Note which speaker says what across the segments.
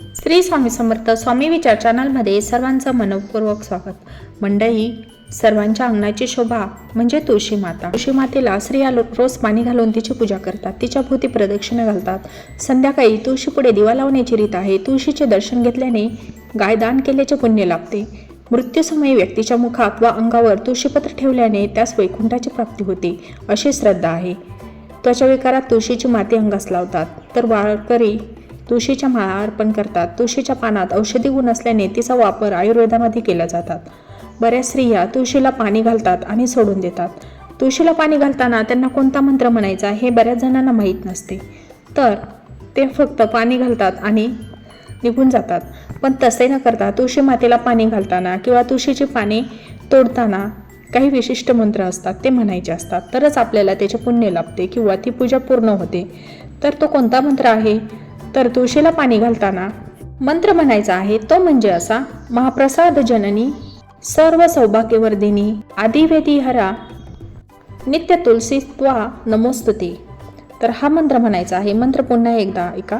Speaker 1: श्री स्वामी समर्थ स्वामी विचार चॅनलमध्ये सर्वांचं मनपूर्वक स्वागत. मंडळी सर्वांच्या अंगणाची शोभा म्हणजे तुळशी माता. तुळशी मातेला स्त्रिया रोज पाणी घालून तिची पूजा करतात. तिच्या भोवती प्रदक्षिणा घालतात. संध्याकाळी तुळशीपुढे दिवा लावण्याची रीत आहे. तुळशीचे दर्शन घेतल्याने गायदान केल्याचे पुण्य लाभते. मृत्यूसमयी व्यक्तीच्या मुखात वा अंगावर तुळशीपत्र ठेवल्याने त्यास वैकुंठाची प्राप्ती होते अशी श्रद्धा आहे. त्वचा विकारात तुळशीची माती अंगास लावतात. तर वारकरी तुळशीच्या माळा अर्पण करतात. तुळशीच्या पानात औषधी गुण असल्याने तिचा वापर आयुर्वेदामध्ये केला जातात. बऱ्याच स्त्रिया तुळशीला पाणी घालतात आणि सोडून देतात. तुळशीला पाणी घालताना त्यांना कोणता मंत्र म्हणायचा हे बऱ्याच जणांना माहीत नसते. तर ते फक्त पाणी घालतात आणि निघून जातात. पण तसे न करता तुळशी मातेला पाणी घालताना किंवा तुळशीची पाने तोडताना काही विशिष्ट मंत्र असतात ते म्हणायचे असतात. तरच आपल्याला त्याचे पुण्य लाभते किंवा ती पूजा पूर्ण होते. तर तो कोणता मंत्र आहे? तर तुळशीला पाणी घालताना मंत्र म्हणायचा आहे तो म्हणजे असा महाप्रसाद जननी सर्व सौभाग्यवर्धिनी आदिवेदी हरा नित्य तुलसीत्वा नमोस्तुती. तर हा मंत्र म्हणायचा आहे. मंत्र पुन्हा एकदा ऐका.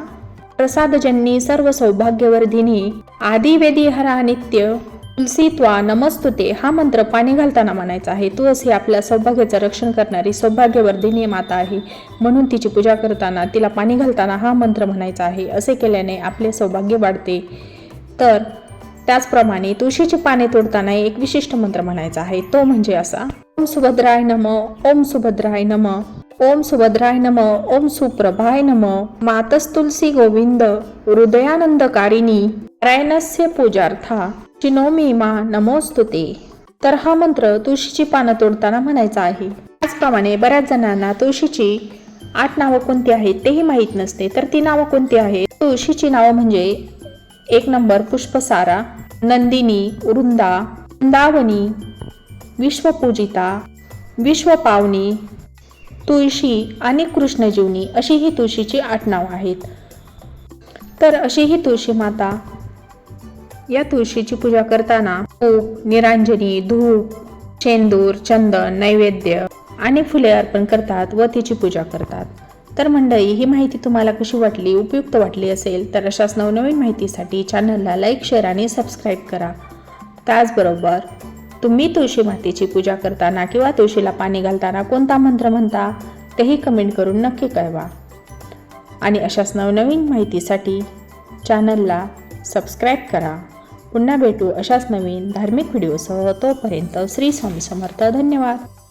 Speaker 1: प्रसादजन्नी सर्व सौभाग्यवर्धिनी आदिवेदी हरा नित्य तुलसी त्वा नमस्तुते हा मंत्र पाणी घालताना म्हणायचा आहे. तुळस ही आपल्या सौभाग्याचं रक्षण करणारी सौभाग्यवर्धिनी माता आहे. म्हणून तिची पूजा करताना तिला पाणी घालताना हा मंत्र म्हणायचा आहे. असे केल्याने आपले सौभाग्य वाढते. तर त्याचप्रमाणे तुळशीची पाने तोडताना एक विशिष्ट मंत्र म्हणायचा आहे. तो म्हणजे असा. ओम सुभद्राय नम ओम सुभद्राय नम ओम सुभद्राय नम ओम सुप्रभाय नम. मातस तुलसी गोविंद हृदयानंदकारिणी नारायणस्य पूजार्था. चिनोमी मा नमोस्तुते तर हा मंत्र तुळशीची पानं तोडताना म्हणायचा आहे. त्याचप्रमाणे बऱ्याच जणांना तुळशीची आठ नावं कोणती आहेत तेही माहीत नसते. तर ती नावं कोणती आहेत? तुळशीची नावं म्हणजे एक नंबर पुष्पसारा नंदिनी वृंदा वृंदावनी विश्वपूजिता विश्वपावनी तुळशी आणि कृष्णजीवनी अशी ही तुळशीची आठ नावं आहेत. तर अशी ही तुळशी माता या तुळशीची पूजा करताना तूप निरांजनी धूप शेंदूर चंदन नैवेद्य आणि फुले अर्पण करतात व तिची पूजा करतात. तर मंडळी ही माहिती तुम्हाला कशी वाटली उपयुक्त वाटली असेल तर अशाच नवनवीन माहितीसाठी चॅनलला लाईक शेअर आणि सबस्क्राईब करा. त्याचबरोबर तुम्ही तुळशी मातेची पूजा करताना किंवा तुळशीला पाणी घालताना कोणता मंत्र म्हणता तेही कमेंट करून नक्की कळवा. आणि अशाच नवनवीन माहितीसाठी चॅनलला सबस्क्राईब करा. पुन्हा भेटू अशाच नवीन धार्मिक व्हिडिओसह तोपर्यंत श्री स्वामी समर्थ. धन्यवाद.